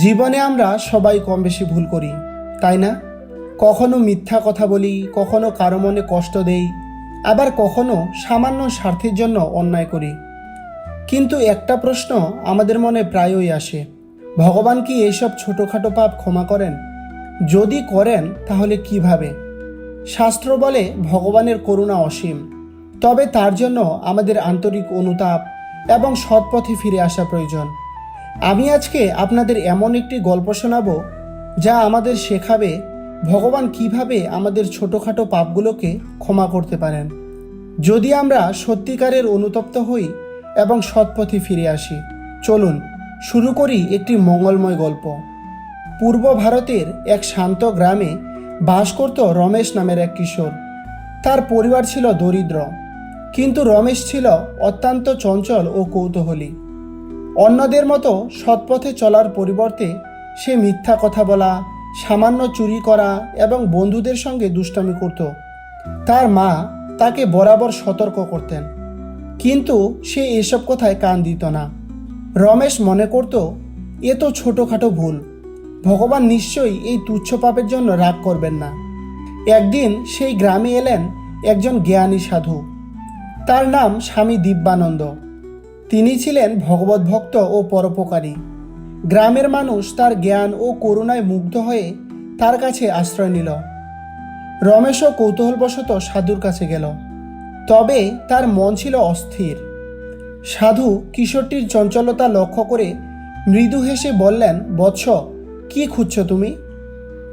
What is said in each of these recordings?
জীবনে আমরা সবাই কম বেশি ভুল করি, তাই না? কখনো মিথ্যা কথা বলি, কখনো কারও মনে কষ্ট দেই, আবার কখনো সামান্য স্বার্থের জন্য অন্যায় করি। কিন্তু একটা প্রশ্ন আমাদের মনে প্রায়ই আসে, ভগবান কি এইসব ছোটোখাটো পাপ ক্ষমা করেন? যদি করেন, তাহলে কীভাবে? শাস্ত্র বলে ভগবানের করুণা অসীম, তবে তার জন্য আমাদের আন্তরিক অনুতাপ এবং সৎপথে ফিরে আসা প্রয়োজন। আমি আজকে আপনাদের এমন একটি গল্প শোনাবো যা আমাদের শেখাবে ভগবান কীভাবে আমাদের ছোটোখাটো পাপগুলোকে ক্ষমা করতে পারেন। যদি আমরা সত্যিকারের অনুতপ্ত হই এবং সৎপথে ফিরে আসি, চলুন শুরু করি একটি মঙ্গলময় গল্প। পূর্ব ভারতের এক শান্ত গ্রামে বাস করত রমেশ নামের এক কিশোর। তার পরিবার ছিল দরিদ্র, কিন্তু রমেশ ছিল অত্যন্ত চঞ্চল ও কৌতূহলী। অন্যদের মতো সৎপথে চলার পরিবর্তে সে মিথ্যা কথা বলা, সামান্য চুরি করা এবং বন্ধুদের সঙ্গে দুষ্টামি করত। তার মা তাকে বরাবর সতর্ক করতেন। কিন্তু সে এসব কথায় কান দিত না। রমেশ মনে করত, এ তো ছোটোখাটো ভুল। ভগবান নিশ্চয়ই এই তুচ্ছ পাপের জন্য রাগ করবেন না। একদিন সেই গ্রামে এলেন একজন জ্ঞানী সাধু। তার নাম স্বামী দিব্যানন্দ। তিনি ছিলেন ভগবত ভক্ত ও পরোপকারী। গ্রামের মানুষ তার জ্ঞান ও করুণায় মুগ্ধ হয়ে তার কাছে আশ্রয় নিল। রমেশও কৌতূহলবশত সাধুর কাছে গেল। তবে তার মন ছিল অস্থির। সাধু কিশোরটির চঞ্চলতা লক্ষ্য করে মৃদু হেসে বললেন, বৎস, কি খুঁজছ তুমি?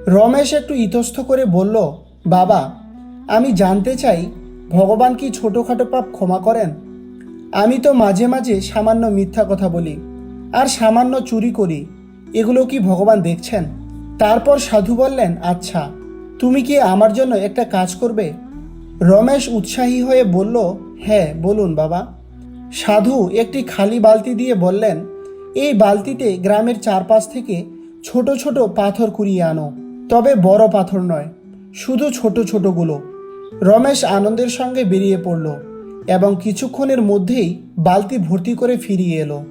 রমেশ একটু ইতস্থ করে বলল, বাবা, আমি জানতে চাই, ভগবান কি ছোটোখাটো পাপ ক্ষমা করেন? আমি তো মাঝে মাঝে সামান্য মিথ্যা কথা বলি আর সামান্য চুরি করি। এগুলো কি ভগবান দেখছেন? তারপর সাধু বললেন আচ্ছা তুমি কি আমার জন্য একটা কাজ করবে? রমেশ উৎসাহী হয়ে বলল হ্যাঁ বলুন বাবা। সাধু একটি খালি বালতি দিয়ে বললেন, এই বালতিতে গ্রামের চারপাশ থেকে ছোট ছোট পাথর কুড়িয়ে আনো। তবে বড় পাথর নয়, শুধু ছোট ছোটগুলো। রমেশ আনন্দের সঙ্গে বেরিয়ে পড়ল। এবং কিছুক্ষণের মধ্যেই বালতি ভর্তি করে ফিরিয়ে এলো।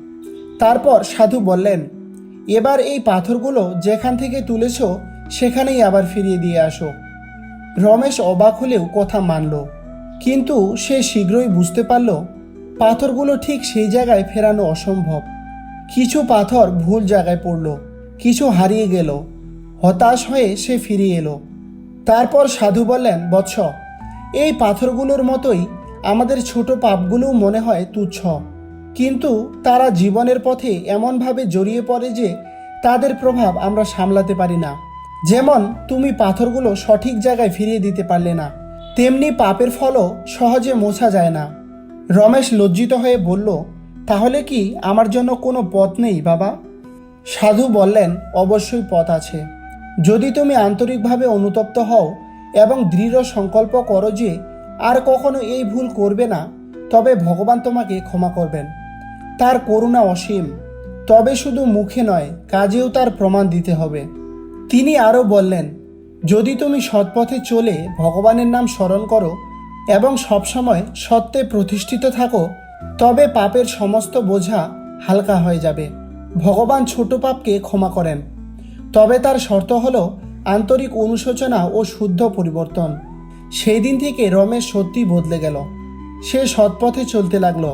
তারপর সাধু বললেন, এবার এই পাথরগুলো যেখান থেকে তুলেছ, সেখানেই আবার ফিরিয়ে দিয়ে আসো। রমেশ অবাক হলেও কথা মানল, কিন্তু সে শীঘ্রই বুঝতে পারল, পাথরগুলো ঠিক সেই জায়গায় ফেরানো অসম্ভব। কিছু পাথর ভুল জায়গায় পড়ল, কিছু হারিয়ে গেল, হতাশ হয়ে সে ফিরে এলো। তারপর সাধু বললেন, বৎস, এই পাথরগুলোর মতোই আমাদের ছোট পাপগুলোও মনে হয় তুচ্ছ। কিন্তু তারা জীবনের পথে এমনভাবে জড়িয়ে পড়ে যে তাদের প্রভাব আমরা সামলাতে পারি না। যেমন তুমি পাথরগুলো সঠিক জায়গায় ফিরিয়ে দিতে পারলে না, তেমনি পাপের ফলও সহজে মোছা যায় না। রমেশ লজ্জিত হয়ে বলল, তাহলে কি আমার জন্য কোনো পথ নেই, বাবা? সাধু বললেন, অবশ্যই পথ আছে। যদি তুমি আন্তরিকভাবে অনুতপ্ত হও এবং দৃঢ় সংকল্প করো যে আর কখনো এই ভুল করবে না, তবে ভগবান তোমাকে ক্ষমা করবেন। তার করুণা অসীম, তবে শুধু মুখে নয়, কাজেও তার প্রমাণ দিতে হবে। তিনি আরও বললেন, যদি তুমি সৎপথে চলে ভগবানের নাম স্মরণ করো এবং সবসময় সত্যে প্রতিষ্ঠিত থাকো, তবে পাপের সমস্ত বোঝা হালকা হয়ে যাবে। ভগবান ছোট পাপকে ক্ষমা করেন। তবে তার শর্ত হল আন্তরিক অনুশোচনা ও শুদ্ধ পরিবর্তন। সেই দিন থেকে রমেশ সত্যি বদলে গেল। সে সৎপথে চলতে লাগল।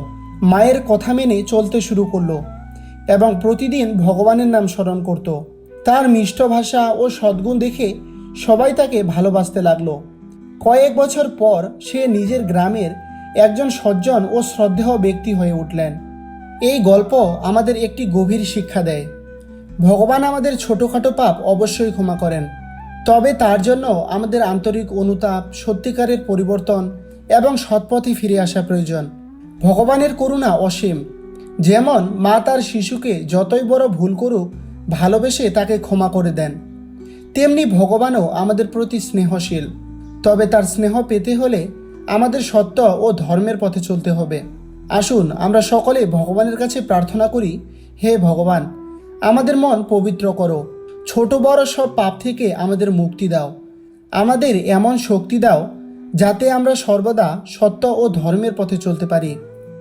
মায়ের কথা মেনে চলতে শুরু করল এবং প্রতিদিন ভগবানের নাম স্মরণ করত। তার মিষ্ট ভাষা ও সদ্গুণ দেখে সবাই তাকে ভালোবাসতে লাগল। কয়েক বছর পর সে নিজের গ্রামের একজন সজ্জন ও শ্রদ্ধেয় ব্যক্তি হয়ে উঠলেন। এই গল্প আমাদের একটি গভীর শিক্ষা দেয়। ভগবান আমাদের ছোটোখাটো পাপ অবশ্যই ক্ষমা করেন। তবে তার জন্য আমাদের আন্তরিক অনুতাপ, সত্যিকারের পরিবর্তন এবং সৎপথে ফিরে আসা প্রয়োজন। ভগবানের করুণা অসীম। যেমন মা তার শিশুকে যতই বড় ভুল করুক, ভালোবেসে তাকে ক্ষমা করে দেন। তেমনি ভগবানও আমাদের প্রতি স্নেহশীল। তবে তার স্নেহ পেতে হলে আমাদের সত্য ও ধর্মের পথে চলতে হবে। আসুন, আমরা সকলে ভগবানের কাছে প্রার্থনা করি, হে ভগবান, আমাদের মন পবিত্র করো। ছোট বড় সব পাপ থেকে আমাদের মুক্তি দাও। আমাদের এমন শক্তি দাও যাতে আমরা সর্বদা সত্য ও ধর্মের পথে চলতে পারি।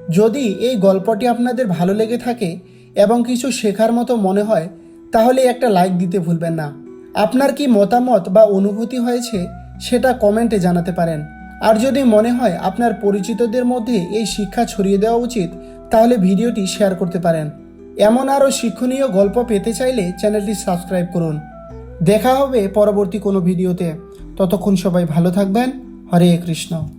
যদি এই গল্পটি আপনাদের ভালো লেগে থাকে এবং কিছু শেখার মতো মনে হয়, তাহলে একটা লাইক দিতে ভুলবেন না। আপনার কি মতামত বা অনুভূতি হয়েছে, সেটা কমেন্টে জানাতে পারেন। আর যদি মনে হয় আপনার পরিচিতদের মধ্যে এই শিক্ষা ছড়িয়ে দেওয়া উচিত, তাহলে ভিডিওটি শেয়ার করতে পারেন। এমন আরও শিক্ষণীয় গল্প পেতে চাইলে চ্যানেলটি সাবস্ক্রাইব করুন। দেখা হবে পরবর্তী কোনো ভিডিওতে। ততক্ষণ সবাই ভালো থাকবেন। হরে কৃষ্ণ।